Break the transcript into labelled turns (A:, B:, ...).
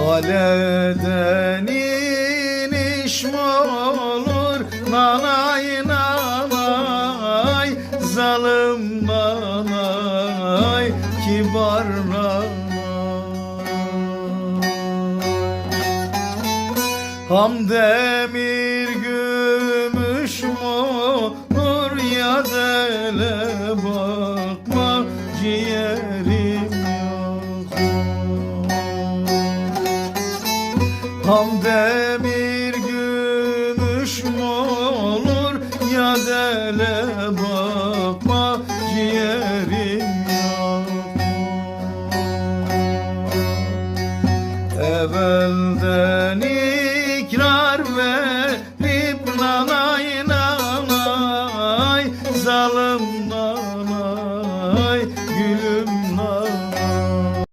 A: Kaleden iniş mi olur? Nanay nanay Zalim nanay kibar nanay. Ham demir gümüş mü olur? Ya dele bakma ciğerim Ham demir gümüş mü olur? Ya dele bakma ciğerim yapma Evvelden ikrar verip nanay nanay zalim